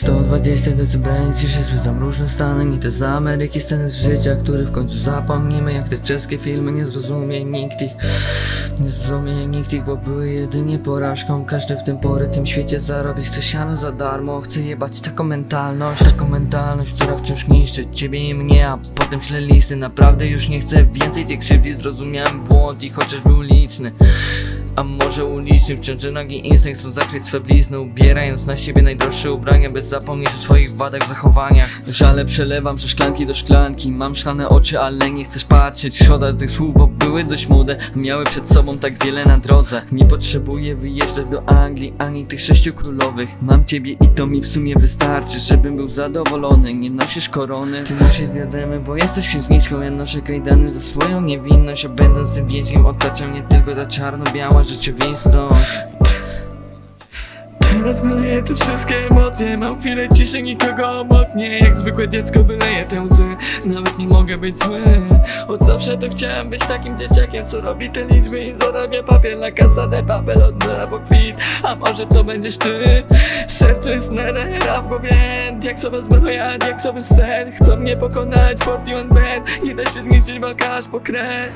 120 decybeli, ciszy zwiedzam różne stany te z Ameryki, sceny z życia, które w końcu zapomnimy Jak te czeskie filmy, nie zrozumie nikt ich Nie zrozumie nikt ich, bo były jedynie porażką. Każdy w tym pory tym świecie zarobić chce siano za darmo Chce jebać taką mentalność, taką mentalność, która wciąż niszczy ciebie i mnie A potem ślę listy, naprawdę już nie chcę więcej tej krzywdy Zrozumiałem błąd i chociaż był liczny a może ulicznym wciąż nagi instynkt chcą zakryć swe blizny Ubierając na siebie najdroższe ubrania Bez zapomnieć o swoich wadach w zachowaniach. Żale przelewam ze szklanki do szklanki Mam szklane oczy, ale nie chcesz patrzeć. Szkoda tych słów, bo były dość młode Miały przed sobą tak wiele na drodze. Nie potrzebuję wyjeżdżać do Anglii Ani tych sześciu królowych. Mam ciebie i to mi w sumie wystarczy Żebym był zadowolony. Nie nosisz korony. Ty nosisz diademy, bo jesteś księżniczką. Ja noszę kajdany za swoją niewinność A będąc tym więźniem otacza mnie tylko ta czarno-biała rzeczywistość Teraz wyleję te wszystkie emocje Mam chwilę ciszy, nikogo obok mnie. Jak zwykłe dziecko wyleję te łzy Nawet nie mogę być zły. Od zawsze to chciałem być takim dzieciakiem Co robi te liczby i zarabia papier Na casa de papel od po kwit. A może to będziesz ty? W sercu jest nere, a w głowie. Jak sobie zbrojad, jak sobie sen Chcą mnie pokonać, 41 band Nie da się zniszczyć walka aż po kres